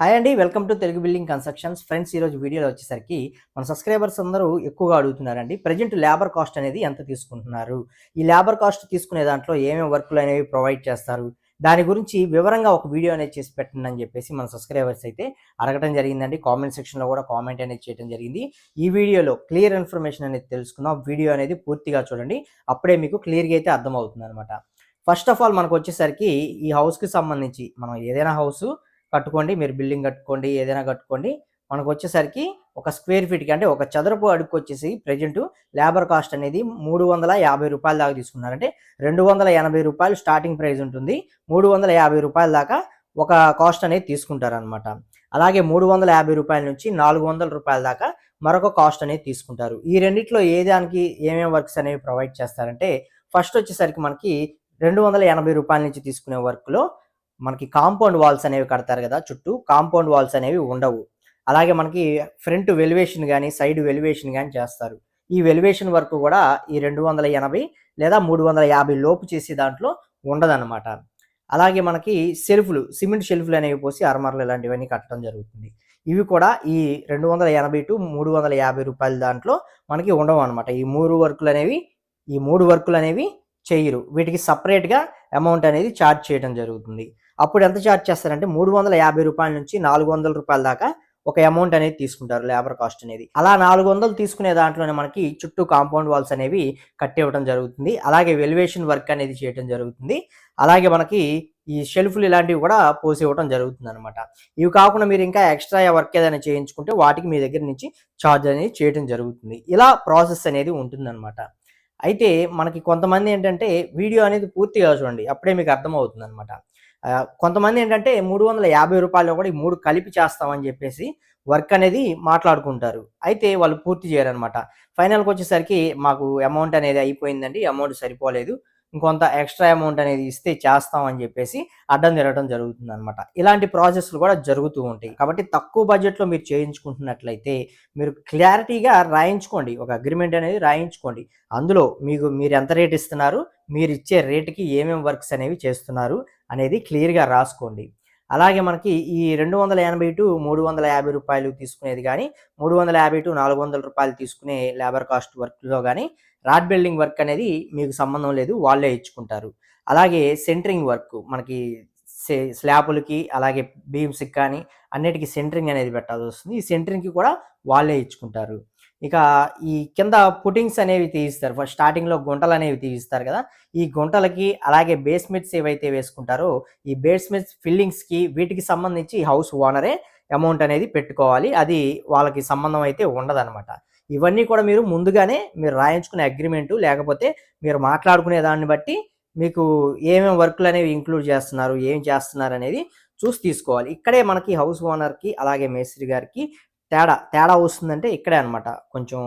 Hi అండి welcome to Telugu building constructions friends ఈరోజు వీడియోలో వచ్చేసరికి మన సబ్స్క్రైబర్స్ అందరూ ఎక్కువగా అడుగుతున్నారండి. ప్రజెంట్ లేబర్ కాస్ట్ అనేది ఎంత తీసుకుంటున్నారు? ఈ లేబర్ కాస్ట్ తీసుకునే దాంట్లో ఏమేమి వర్కులు అనేవి ప్రొవైడ్ చేస్తారు? దాని గురించి వివరంగా ఒక వీడియో అనేది చేసి పెట్టండి అని చెప్పేసి మన సబ్స్క్రైబర్స్ అయితే అడగడం జరిగిందండి. కామెంట్ సెక్షన్లో కూడా కామెంట్ అనేది చేయడం జరిగింది. ఈ వీడియోలో క్లియర్ ఇన్ఫర్మేషన్ అనేది తెలుసుకుందాం. వీడియో అనేది పూర్తిగా చూడండి. అప్పుడే మీకు క్లియర్గా అయితే అర్థమవుతుంది అనమాట ఫస్ట్ ఆఫ్ ఆల్ మనకు వచ్చేసరికి ఈ హౌస్కి సంబంధించి మనం ఏదైనా హౌస్ కట్టుకోండి మీరు బిల్డింగ్ కట్టుకోండి ఏదైనా కట్టుకోండి. మనకు వచ్చేసరికి ఒక స్క్వేర్ ఫీట్కి అంటే ఒక చదరపు అడుగు వచ్చేసి ప్రజెంట్ లేబర్ కాస్ట్ అనేది మూడు వందల యాభై రూపాయల దాకా తీసుకున్నారు. అంటే రెండు వందల ఎనభై రూపాయలు స్టార్టింగ్ ప్రైస్ ఉంటుంది. మూడు వందల యాభై రూపాయల దాకా ఒక కాస్ట్ అనేది తీసుకుంటారనమాట అలాగే మూడు వందల యాభై రూపాయల నుంచి నాలుగు వందల రూపాయల దాకా మరొక కాస్ట్ అనేది తీసుకుంటారు. ఈ రెండిట్లో ఏ దానికి ఏమేమి వర్క్స్ అనేవి ప్రొవైడ్ చేస్తారంటే ఫస్ట్ వచ్చేసరికి మనకి రెండు వందల ఎనభై రూపాయల నుంచి తీసుకునే వర్క్లో మనకి కాంపౌండ్ వాల్స్ అనేవి కడతారు కదా చుట్టూ కాంపౌండ్ వాల్స్ అనేవి ఉండవు. అలాగే మనకి ఫ్రంట్ వెలివేషన్ కానీ సైడ్ వెలివేషన్ కానీ చేస్తారు. ఈ వెలివేషన్ వర్క్ కూడా ఈ రెండు వందల ఎనభై లేదా మూడు వందల యాభై లోపు చేసే దాంట్లో ఉండదన్నమాట. అలాగే మనకి షెల్ఫ్లు సిమెంట్ షెల్ఫ్లు అనేవి పోసి అర్మర్లు ఇలాంటివన్నీ కట్టడం జరుగుతుంది. ఇవి కూడా ఈ రెండు వందల ఎనభై టు మూడు వందల యాభై రూపాయల దాంట్లో మనకి ఉండవు అనమాట ఈ మూడు వర్కులు అనేవి ఈ మూడు వర్కులు అనేవి చేయరు. వీటికి సపరేట్గా అమౌంట్ అనేది ఛార్జ్ చేయడం జరుగుతుంది. అప్పుడు ఎంత ఛార్జ్ చేస్తారంటే మూడు వందల యాభై రూపాయల నుంచి నాలుగు వందల రూపాయల దాకా ఒక అమౌంట్ అనేది తీసుకుంటారు లేబర్ కాస్ట్ అనేది. అలా నాలుగు వందలు తీసుకునే దాంట్లోనే మనకి చుట్టూ కాంపౌండ్ వాల్స్ అనేవి కట్టివ్వడం జరుగుతుంది. అలాగే వెలివేషన్ వర్క్ అనేది చేయడం జరుగుతుంది. అలాగే మనకి ఈ షెల్ఫ్లు ఇలాంటివి కూడా పోసి ఇవ్వడం జరుగుతుంది అనమాట ఇవి కాకుండా మీరు ఇంకా ఎక్స్ట్రా వర్క్ ఏదైనా చేయించుకుంటే వాటికి మీ దగ్గర నుంచి ఛార్జ్ అనేది చేయడం జరుగుతుంది. ఇలా ప్రాసెస్ అనేది ఉంటుందన్నమాట. అయితే మనకి కొంతమంది ఏంటంటే వీడియో అనేది పూర్తిగా చూడండి అప్పుడే మీకు అర్థమవుతుంది అనమాట కొంతమంది ఏంటంటే మూడు వందల యాభై రూపాయలు కూడా ఈ మూడు కలిపి చేస్తామని చెప్పేసి వర్క్ అనేది మాట్లాడుకుంటారు. అయితే వాళ్ళు పూర్తి చేయరనమాట ఫైనల్కి వచ్చేసరికి మాకు అమౌంట్ అనేది అయిపోయిందండి. అమౌంట్ సరిపోలేదు. ఇంకొంత ఎక్స్ట్రా అమౌంట్ అనేది ఇస్తే చేస్తామని చెప్పేసి అడ్డం తిరగడం జరుగుతుంది అనమాట ఇలాంటి ప్రాసెస్లు కూడా జరుగుతూ ఉంటాయి. కాబట్టి తక్కువ బడ్జెట్లో మీరు చేయించుకుంటున్నట్లయితే మీరు క్లారిటీగా రాయించుకోండి. ఒక అగ్రిమెంట్ అనేది రాయించుకోండి. అందులో మీకు మీరు ఎంత రేట్ ఇస్తున్నారు మీరు ఇచ్చే రేటుకి ఏమేమి వర్క్స్ అనేవి చేస్తున్నారు అనేది క్లియర్గా రాసుకోండి. అలాగే మనకి ఈ రెండు వందల ఎనభై టు మూడు వందల యాభై రూపాయలు తీసుకునేది కానీ మూడు వందల యాభై టు నాలుగు వందల రూపాయలు తీసుకునే లేబర్ కాస్ట్ వర్క్లో కానీ రాడ్ బిల్డింగ్ వర్క్ అనేది మీకు సంబంధం లేదు వాళ్ళే ఇచ్చుకుంటారు. అలాగే సెంటరింగ్ వర్క్ మనకి స్లాబులకి అలాగే బీమ్స్కి కానీ అన్నిటికీ సెంటరింగ్ అనేది పెట్టాల్సి వస్తుంది. ఈ సెంటరింగ్కి కూడా వాళ్ళే ఇచ్చుకుంటారు. ఇక ఈ కింద పుటింగ్స్ అనేవి తీయిస్తారు. ఫస్ట్ స్టార్టింగ్లో గుంటలు అనేవి తీయిస్తారు కదా. ఈ గుంటలకి అలాగే బేస్మెంట్స్ ఏవైతే వేసుకుంటారో ఈ బేస్మెంట్స్ ఫిల్లింగ్స్కి వీటికి సంబంధించి హౌస్ ఓనరే అమౌంట్ అనేది పెట్టుకోవాలి. అది వాళ్ళకి సంబంధం అయితే ఉండదన్నమాట. ఇవన్నీ కూడా మీరు ముందుగానే మీరు రాయించుకునే అగ్రిమెంటు లేకపోతే మీరు మాట్లాడుకునే దాన్ని బట్టి మీకు ఏమేమి వర్క్లు అనేవి ఇంక్లూడ్ చేస్తున్నారు ఏం చేస్తున్నారు అనేది చూసి తీసుకోవాలి. ఇక్కడే మనకి హౌస్ ఓనర్కి అలాగే మేస్త్రి గారికి తేడా తేడా వస్తుందంటే ఇక్కడే అనమాట కొంచెం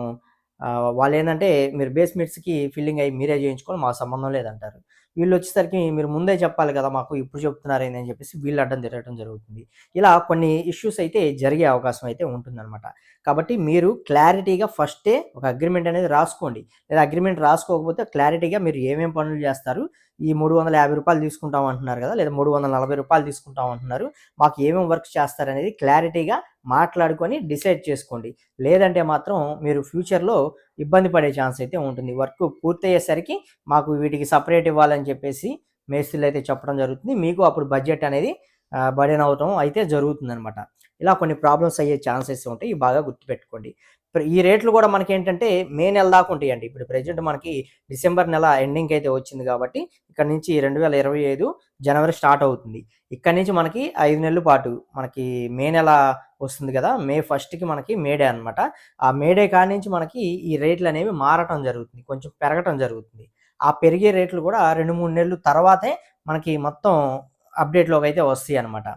వాళ్ళు ఏంటంటే మీరు బేస్మెంట్స్కి ఫిల్లింగ్ అయ్యి మీరే చేయించుకోవాలి మా సంబంధం లేదంటారు. వీళ్ళు వచ్చేసరికి మీరు ముందే చెప్పాలి కదా మాకు ఇప్పుడు చెప్తున్నారు అని చెప్పేసి వీళ్ళు అడ్డం తిరగడం జరుగుతుంది. ఇలా కొన్ని ఇష్యూస్ అయితే జరిగే అవకాశం అయితే ఉంటుందన్నమాట. కాబట్టి మీరు క్లారిటీగా ఫస్టే ఒక అగ్రిమెంట్ అనేది రాసుకోండి. లేదా అగ్రిమెంట్ రాసుకోకపోతే క్లారిటీగా మీరు ఏమేమి పనులు చేస్తారు? ఈ మూడు వందల యాభై రూపాయలు తీసుకుంటాం అంటున్నారు కదా లేదా మూడు వందల నలభై రూపాయలు తీసుకుంటాం అంటున్నారు. మాకు ఏమేమి వర్క్ చేస్తారనేది క్లారిటీగా మాట్లాడుకొని డిసైడ్ చేసుకోండి. లేదంటే మాత్రం మీరు ఫ్యూచర్లో ఇబ్బంది పడే ఛాన్స్ అయితే ఉంటుంది. వర్క్ పూర్తయ్యేసరికి మాకు వీటికి సపరేట్ ఇవ్వాలని చెప్పేసి మేస్త్రీలు అయితే చెప్పడం జరుగుతుంది. మీకు అప్పుడు బడ్జెట్ అనేది బడెన్ అవటం అయితే జరుగుతుందనమాట ఇలా కొన్ని ప్రాబ్లమ్స్ అయ్యే ఛాన్సెస్ ఉంటాయి. ఇవి బాగా గుర్తుపెట్టుకోండి. ఈ రేట్లు కూడా మనకి ఏంటంటే మే నెల దాకా ఉంటాయండి. ఇప్పుడు ప్రజెంట్ మనకి డిసెంబర్ నెల ఎండింగ్ అయితే వచ్చింది కాబట్టి ఇక్కడ నుంచి రెండు వేల ఇరవై ఐదు జనవరి స్టార్ట్ అవుతుంది. ఇక్కడ నుంచి మనకి ఐదు నెలల పాటు మనకి మే నెల వస్తుంది కదా మే ఫస్ట్కి మనకి మేడే అనమాట ఆ మేడే కాడి నుంచి మనకి ఈ రేట్లు అనేవి మారటం జరుగుతుంది. కొంచెం పెరగటం జరుగుతుంది. ఆ పెరిగే రేట్లు కూడా రెండు మూడు నెలలు తర్వాతే మనకి మొత్తం అప్డేట్లోకి అయితే వస్తాయి అనమాట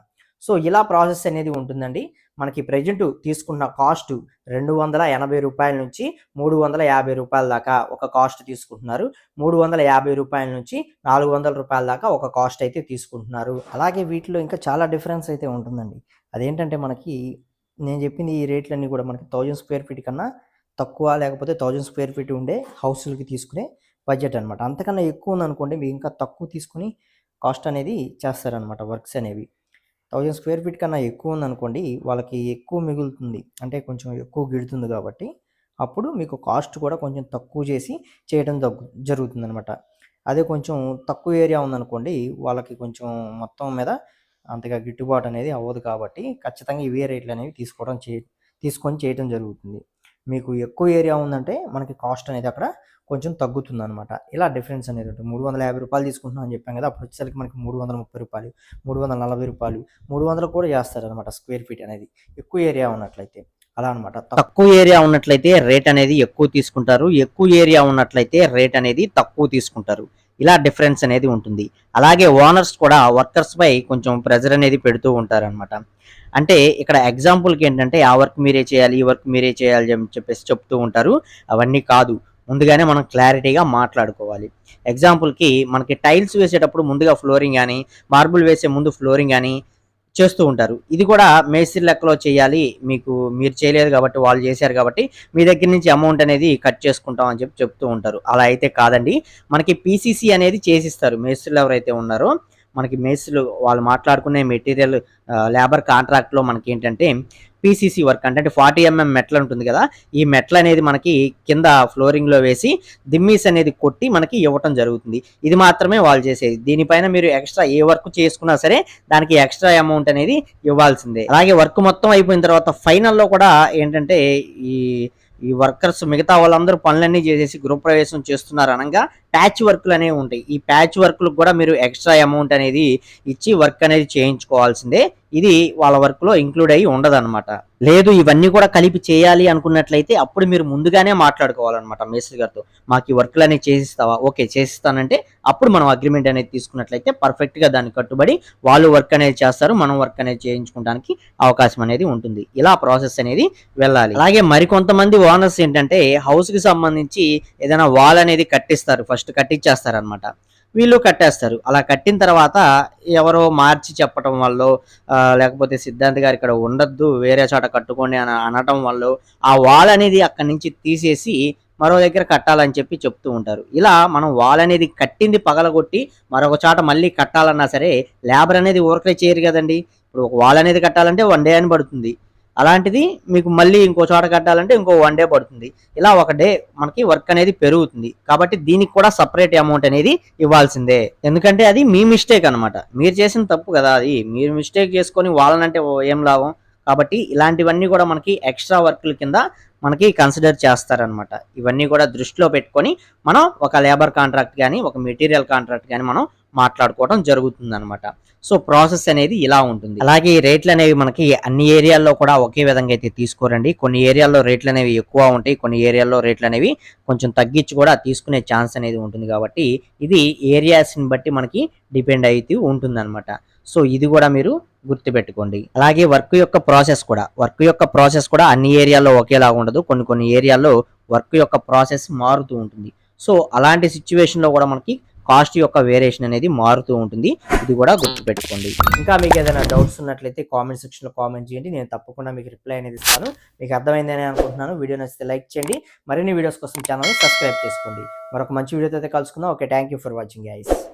సో ఇలా ప్రాసెస్ అనేది ఉంటుందండి. మనకి ప్రజెంట్ తీసుకున్న కాస్ట్ రెండు వందల ఎనభై రూపాయల నుంచి మూడు వందల యాభై రూపాయల దాకా ఒక కాస్ట్ తీసుకుంటున్నారు. మూడు వందల యాభై రూపాయల నుంచి నాలుగు వందల రూపాయల దాకా ఒక కాస్ట్ అయితే తీసుకుంటున్నారు. అలాగే వీటిలో ఇంకా చాలా డిఫరెన్స్ అయితే ఉంటుందండి. అదేంటంటే మనకి నేను చెప్పింది ఈ రేట్లన్నీ కూడా మనకి థౌజండ్ స్క్వేర్ ఫీట్ కన్నా తక్కువ లేకపోతే థౌజండ్ స్క్వేర్ ఫీట్ ఉండే హౌస్లకి తీసుకునే బడ్జెట్ అనమాట అంతకన్నా ఎక్కువ ఉందనుకోండి మీరు ఇంకా తక్కువ తీసుకుని కాస్ట్ అనేది చేస్తారనమాట వర్క్స్ అనేవి. థౌజండ్ స్క్వేర్ ఫీట్ కన్నా ఎక్కువ ఉందనుకోండి వాళ్ళకి ఎక్కువ మిగులుతుంది. అంటే కొంచెం ఎక్కువ గిడుతుంది కాబట్టి అప్పుడు మీకు కాస్ట్ కూడా కొంచెం తక్కువ చేసి చేయడం తగ్గు జరుగుతుందనమాట అదే కొంచెం తక్కువ ఏరియా ఉందనుకోండి వాళ్ళకి కొంచెం మొత్తం మీద అంతగా గిట్టుబాటు అనేది అవ్వదు కాబట్టి ఖచ్చితంగా ఇవే రేట్లు అనేవి తీసుకోవడం చే తీసుకొని చేయడం జరుగుతుంది. మీకు ఎక్కువ ఏరియా ఉందంటే మనకి కాస్ట్ అనేది అక్కడ కొంచెం తగ్గుతుంది అనమాట ఇలా డిఫరెన్స్ అనేది ఉంటుంది. మూడు వందల యాభై రూపాయలు తీసుకుంటున్నాం అని చెప్పాం కదా అప్పుడు వచ్చేసరికి మనకి మూడు వందల ముప్పై రూపాయలు మూడు వందల నలభై రూపాయలు మూడు వందలు కూడా చేస్తారనమాట స్క్వేర్ ఫీట్ అనేది. ఎక్కువ ఏరియా ఉన్నట్లయితే అలా అనమాట తక్కువ ఏరియా ఉన్నట్లయితే రేట్ అనేది ఎక్కువ తీసుకుంటారు. ఎక్కువ ఏరియా ఉన్నట్లయితే రేట్ అనేది తక్కువ తీసుకుంటారు. ఇలా డిఫరెన్స్ అనేది ఉంటుంది. అలాగే ఓనర్స్ కూడా వర్కర్స్ పై కొంచెం ప్రెజర్ అనేది పెడుతూ ఉంటారనమాట అంటే ఇక్కడ ఎగ్జాంపుల్కి ఏంటంటే ఆ వర్క్ మీరే చేయాలి ఈ వర్క్ మీరే చేయాలి అని చెప్పేసి చెప్తూ ఉంటారు. అవన్నీ కాదు. ముందుగానే మనం క్లారిటీగా మాట్లాడుకోవాలి. ఎగ్జాంపుల్కి మనకి టైల్స్ వేసేటప్పుడు ముందుగా ఫ్లోరింగ్ కానీ మార్బుల్ వేసే ముందు ఫ్లోరింగ్ కానీ చేస్తూ ఉంటారు. ఇది కూడా మేస్త్రి లెక్కలో చేయాలి. మీకు మీరు చేయలేదు కాబట్టి వాళ్ళు చేశారు కాబట్టి మీ దగ్గర నుంచి అమౌంట్ అనేది కట్ చేసుకుంటాం అని చెప్పి చెప్తూ ఉంటారు. అలా అయితే కాదండి. మనకి పీసీసీ అనేది చేసిస్తారు. మేస్త్రులు ఎవరైతే ఉన్నారో మనకి మేస్లు వాళ్ళు మాట్లాడుకునే మెటీరియల్ లేబర్ కాంట్రాక్ట్లో మనకి ఏంటంటే పీసీసీ వర్క్ అంటే ఫార్టీ ఎంఎం మెట్లు ఉంటుంది కదా ఈ మెట్లు అనేది మనకి కింద ఫ్లోరింగ్లో వేసి దిమ్మీస్ అనేది కొట్టి మనకి ఇవ్వటం జరుగుతుంది. ఇది మాత్రమే వాళ్ళు చేసేది. దీనిపైన మీరు ఎక్స్ట్రా ఏ వర్క్ చేసుకున్నా సరే దానికి ఎక్స్ట్రా అమౌంట్ అనేది ఇవ్వాల్సిందే. అలాగే వర్క్ మొత్తం అయిపోయిన తర్వాత ఫైనల్లో కూడా ఏంటంటే ఈ ఈ వర్కర్స్ మిగతా వాళ్ళందరూ పనులన్నీ చేసేసి గృహప్రవేశం చేస్తున్నారు అనగా ప్యాచ్ వర్క్లు అనేవి ఉంటాయి. ఈ ప్యాచ్ వర్క్లకు కూడా మీరు ఎక్స్ట్రా అమౌంట్ అనేది ఇచ్చి వర్క్ అనేది చేయించుకోవాల్సిందే. ఇది వాళ్ళ వర్క్లో ఇంక్లూడ్ అయ్యి ఉండదన్నమాట. లేదు ఇవన్నీ కూడా కలిపి చేయాలి అనుకున్నట్లయితే అప్పుడు మీరు ముందుగానే మాట్లాడుకోవాలన్నమాట మేస్త్రి గారితో. మాకు ఈ వర్క్లు అనేవి చేసిస్తావా? ఓకే చేసిస్తానంటే అప్పుడు మనం అగ్రిమెంట్ అనేది తీసుకున్నట్లయితే పర్ఫెక్ట్గా దాన్ని కట్టుబడి వాళ్ళు వర్క్ అనేది చేస్తారు మనం వర్క్ అనేది చేయించుకోవడానికి అవకాశం అనేది ఉంటుంది. ఇలా ప్రాసెస్ అనేది వెళ్ళాలి. అలాగే మరికొంతమంది ఓనర్స్ ఏంటంటే హౌస్కి సంబంధించి ఏదైనా వాల్ అనేది కట్టిస్తారు ఫస్ట్. కట్టించేస్తారు అనమాట వీళ్ళు కట్టేస్తారు. అలా కట్టిన తర్వాత ఎవరో మార్చి చెప్పటం వల్ల లేకపోతే సిద్ధాంత్ గారు ఇక్కడ ఉండొద్దు వేరే చోట కట్టుకోండి అని అనటం వల్ల ఆ వాల్ అనేది అక్కడి నుంచి తీసేసి మరో దగ్గర కట్టాలని చెప్పి చెప్తూ ఉంటారు. ఇలా మనం వాల్ అనేది కట్టింది పగలగొట్టి మరొక చోట మళ్ళీ కట్టాలన్నా సరే లేబర్ అనేది ఊరకే చేయరు కదండి. ఇప్పుడు ఒక వాల్ అనేది కట్టాలంటే వన్ డే అని పడుతుంది. అలాంటిది మీకు మళ్ళీ ఇంకో చోట కట్టాలంటే ఇంకో వన్ డే పడుతుంది. ఇలా ఒక డే మనకి వర్క్ అనేది పెరుగుతుంది. కాబట్టి దీనికి కూడా సపరేట్ అమౌంట్ అనేది ఇవ్వాల్సిందే. ఎందుకంటే అది మీ మిస్టేక్ అన్నమాట. మీరు చేసిన తప్పు కదా అది. మీరు మిస్టేక్ చేసుకొని వాళ్ళనంటే ఏం లాభం? కాబట్టి ఇలాంటివన్నీ కూడా మనకి ఎక్స్ట్రా వర్క్ల కింద మనకి కన్సిడర్ చేస్తారనమాట ఇవన్నీ కూడా దృష్టిలో పెట్టుకొని మనం ఒక లేబర్ కాంట్రాక్ట్ కానీ ఒక మెటీరియల్ కాంట్రాక్ట్ కానీ మనం మాట్లాడుకోవడం జరుగుతుంది అనమాట సో ప్రాసెస్ అనేది ఇలా ఉంటుంది. అలాగే ఈ రేట్లు అనేవి మనకి అన్ని ఏరియాల్లో కూడా ఒకే విధంగా అయితే తీసుకోరండి. కొన్ని ఏరియాల్లో రేట్లు అనేవి ఎక్కువ ఉంటాయి కొన్ని ఏరియాల్లో రేట్లు అనేవి కొంచెం తగ్గించి కూడా తీసుకునే ఛాన్స్ అనేది ఉంటుంది కాబట్టి ఇది ఏరియాస్ని బట్టి మనకి డిపెండ్ అయితే ఉంటుంది సో ఇది కూడా మీరు గుర్తుపెట్టుకోండి. అలాగే వర్క్ యొక్క ప్రాసెస్ కూడా వర్క్ యొక్క ప్రాసెస్ కూడా అన్ని ఏరియాల్లో ఒకేలాగా ఉండదు. కొన్ని కొన్ని ఏరియాల్లో వర్క్ యొక్క ప్రాసెస్ మారుతూ ఉంటుంది. సో అలాంటి సిచ్యువేషన్లో కూడా మనకి కాస్ట్ యొక్క వేరియేషన్ అనేది మారుతూ ఉంటుంది. ఇది కూడా గుర్తుపెట్టుకోండి. ఇంకా మీకు ఏదైనా డౌట్స్ ఉన్నట్లయితే కామెంట్ సెక్షన్లో కామెంట్ చేయండి. నేను తప్పకుండా మీకు రిప్లై అనేది ఇస్తాను. మీకు అర్థమైందని అనుకుంటున్నాను. వీడియో నచ్చితే లైక్ చేయండి. మరిన్ని వీడియోస్ కోసం ఛానల్ని సబ్స్క్రైబ్ చేసుకోండి. మరొక మంచి వీడియోతో అయితే కలుసుకుందాం. Okay thank you for watching guys